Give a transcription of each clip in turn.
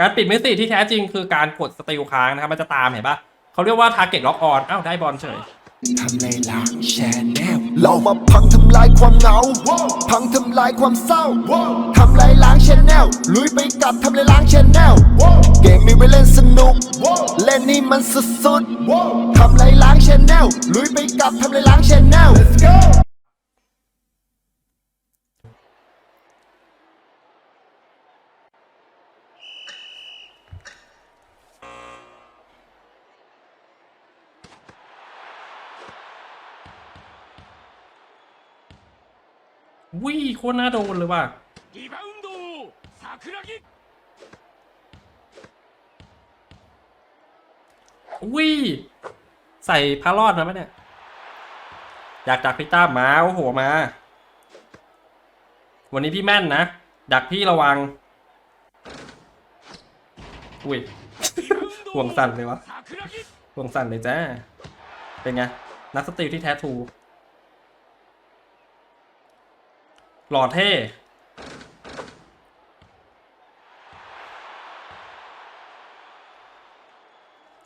การปิดมิสติที่แท้จริงคือการกดสติลค้างนะครับ มันจะตามเห็นปะเขาเรียกว่า target lock on อ้าวได้บอลเฉยทำในล้างแชนแนลเรามาพังทำลายความเหงา พังทำลายความเศร้า ทำลายล้างชแนลลุยไปกับทำลายล้างชแนลเกมมีไว้เล่นสนุก เล่นนี่มันสุดๆทำลายล้างชแนลลุยไปกับทำลายล้างชแนล วิ่งโคตรน่าโดนเลยว่ะวิ่งใส่พารอดนะไหมเนี่ย อยากดักพี่ต้ามาโอ้โหมา วันนี้พี่แม่นนะ ดักพี่ระวัง อุ้ยห่วงสั่นเลยวะห่วงสั่นเลยจ้าเป็นไง นักสติลที่แท้ทู ล่อเท่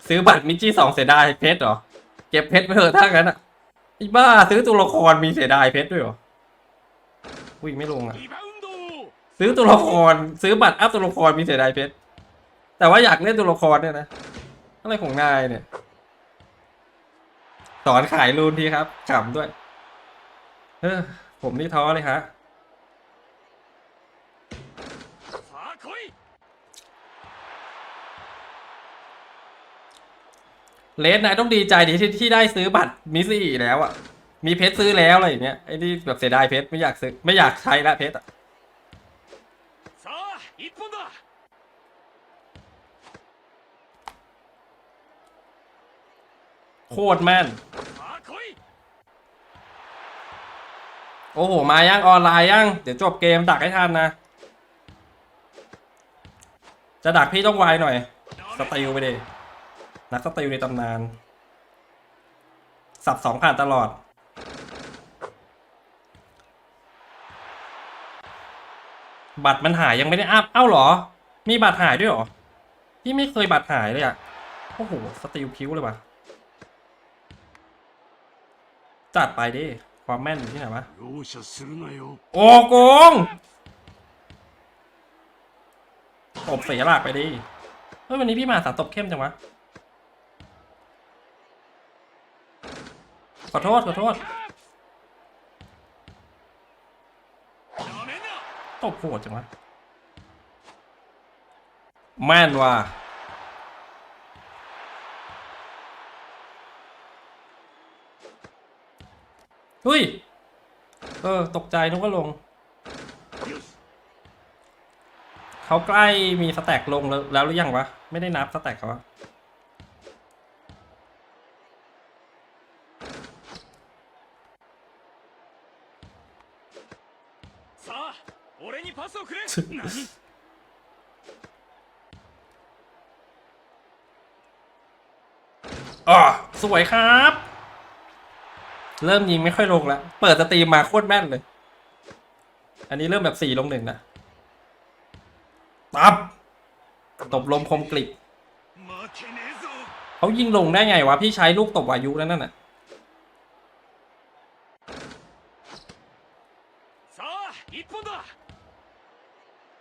ซื้อบัตรมิจิสองเสียดายเพชรเหรอ เก็บเพชรไปเถอะถ้างั้นอะอีบ้าซื้อตัวละครมีเสียดายเพชรด้วยเหรออุ้ยไม่ลงอะ ซื้อตัวละครซื้อบัตรอัพตัวละครมีเสียดายเพชรแต่ว่าอยากเล่นตัวละครเนี่ยนะอะไรของนายเนี่ย สอนขายรูนทีครับขำด้วยเฮ้อผมนี่ท้อเลยครับ ยเลสนายต้องดีใจดที่ที่ได้ซื้อบัตรมิซี่แล้วอะ มีเพชรซื้อแล้วอะไรอย่างเงี้ยไอ้นี่แบบเสียดายเพชรไม่อยากซื้อไม่อยากใช้ละเพชรอะโคตรแม่น โอ้โห มายังออนไลน์ยัง เดี๋ยวจบเกมดักให้ทันนะ จะดักพี่ต้องไวหน่อย สติลไปเลนักสติลในตำนาน สับสองผ่านตลอด บัตรมันหายยังไม่ได้อัพเอ้าหรอ มีบัตรหายด้วยหรอพี่ไม่เคยบัตรหายเลยอะโอ้โห สติลพิ้วเลยปะจัดไปดิ ความแม่นอยู่ที่ไหนวะ โอ้โกง ตบเสียหลักไปดิ เฮ้ยวันนี้พี่มาสาตบเข้มจังวะ ขอโทษขอโทษ ตบโหดจังวะ แม่นว่ะเฮ้ย เออ ตกใจนึกว่าลง เขาใกล้มีสแต็กลงแล้วหรือยังวะ ไม่ได้นับสแต็กเขาอะสวยครับ เริ่มยิงไม่ค่อยลงแล้ว เปิดสตรีมมาโคตรแม่นเลย อันนี้เริ่มแบบสี่ลงหนึ่งนะ ตับตบลมคมกลิบเขายิงลงได้ไงวะ พี่ใช้ลูกตบวายุแล้วนั่นน่ะ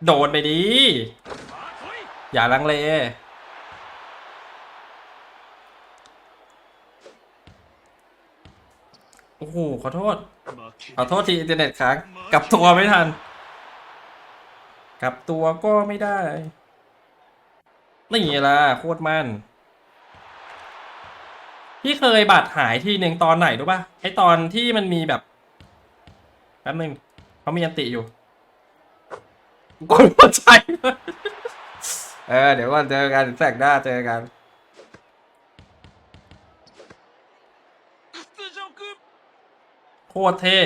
โดนไปดี อย่าลังเลโอ้โหขอโทษ ขอโทษทีอินเทอร์เน็ตค้างกับตัวไม่ทัน กลับตัวก็ไม่ได้ นี่ล่ะโคตรมันพี่เคยบัตรหายทีหนึ่งตอนไหนรู้ป่ะไอตอนที่มันมีแบบแป๊บนึงเขามียันติอยู่กดหัวใจเออเดี๋ยวก่อนเจอกันแสกหน้าเจอกัน屈辱โคตรเท่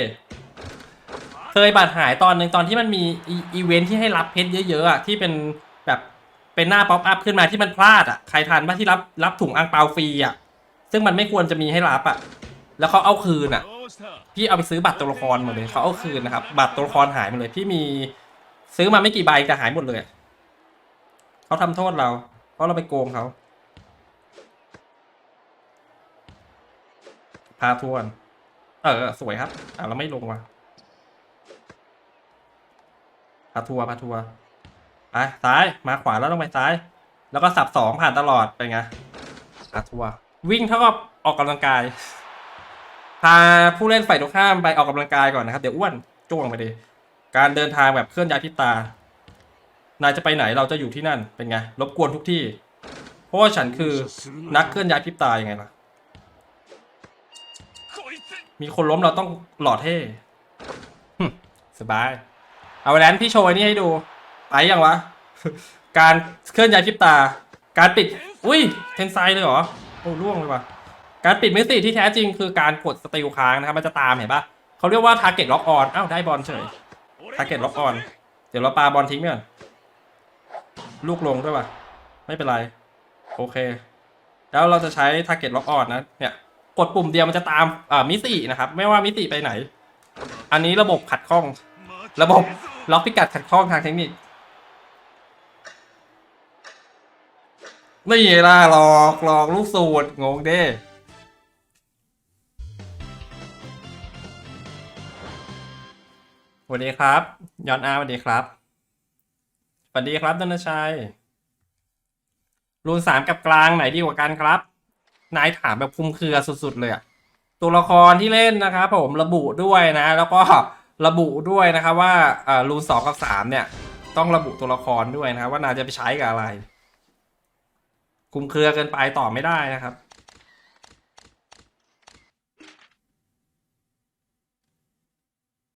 เคยบัตรหายตอนหนึ่งตอนที่มันมีอีเวนท์ที่ให้รับเพชรเยอะๆอะที่เป็นแบบเป็นหน้าป๊อปอัพขึ้นมาที่มันพลาดอะใครทันป่ะที่รับรับถุงอังเปาฟรีอะซึ่งมันไม่ควรจะมีให้รับอะแล้วเขาเอาคืนอะพี่เอาไปซื้อบัตรตัวละครหมดเลยเขาเอาคืนนะครับบัตรตัวละครหายหมดเลยพี่มีซื้อมาไม่กี่ใบแต่หายหมดเลยเขาทำโทษเรา เพราะเราไปโกงเขาพาทวน เออ สวยครับอ่าเราไม่ลงว่ะ พาทัวร์พาทัวร์ไปซ้ายมาขวาแล้วต้องไปซ้าย แล้วก็สับสองผ่านตลอดเป็นไงพาทัวร์วิ่งเท่ากับออกกำลังกาย พาผู้เล่นใส่ายตรงข้ามไปออกกำลังกายก่อนนะครับ เดี๋ยวอ้วนจ้วงไปดิการเดินทางแบบเคลื่อนย้ายพิตานายจะไปไหนเราจะอยู่ที่นั่นเป็นไงรบกวนทุกที่ เพราะว่าฉันคือนักเคลื่อนย้ายพิบตายังไงล่ะ มีคนล้มเราต้องหลอดเท่สบาย เอาแล้นพี่โชว์นี่ให้ดูไปยังวะ การเคลื่อนย้ายพิบตา การปิด อุ้ย เทนไซเลยเหรอ โอ้ร่วงเลยว่ะ การปิดมิสติที่แท้จริงคือการกดสติลค้างนะครับ มันจะตามเห็นปะเขาเรียกว่าทาร์เก็ตล็อกออนอ้าวได้บอลเฉยทาร์เก็ตล็อกออน เดี๋ยวเราปาบอลทิ้งก่อนลูกลงด้วยว่ะ ไม่เป็นไร โอเค แล้วเราจะใช้ทากเก็ตล็อกออนนะ เนี่ย กดปุ่มเดียวมันจะตามอ่ามิสตินะครับ ไม่ว่ามิติไปไหน อันนี้ระบบขัดข้อง ระบบล็อกพิกัดขัดข้องทางเทคนิคนี่ไงล่ะหลอกหลอกลูกสูตรงงเด้สวัสดีครับย้อนอาสวัสดีครับสวัสดีครับดนชัยรูนสามกับกลางไหนดีกว่ากันครับ นายถามแบบคุมเครือสุดๆเลยอะตัวละครที่เล่นนะครับผมระบุด้วยนะ แล้วก็ ระบุด้วยนะครับว่าอ่ารูนสองกับสามเนี่ย ต้องระบุตัวละครด้วยนะครับ ว่านาจะไปใช้กับอะไร คุมเครือเกินไปต่อไม่ได้นะครับ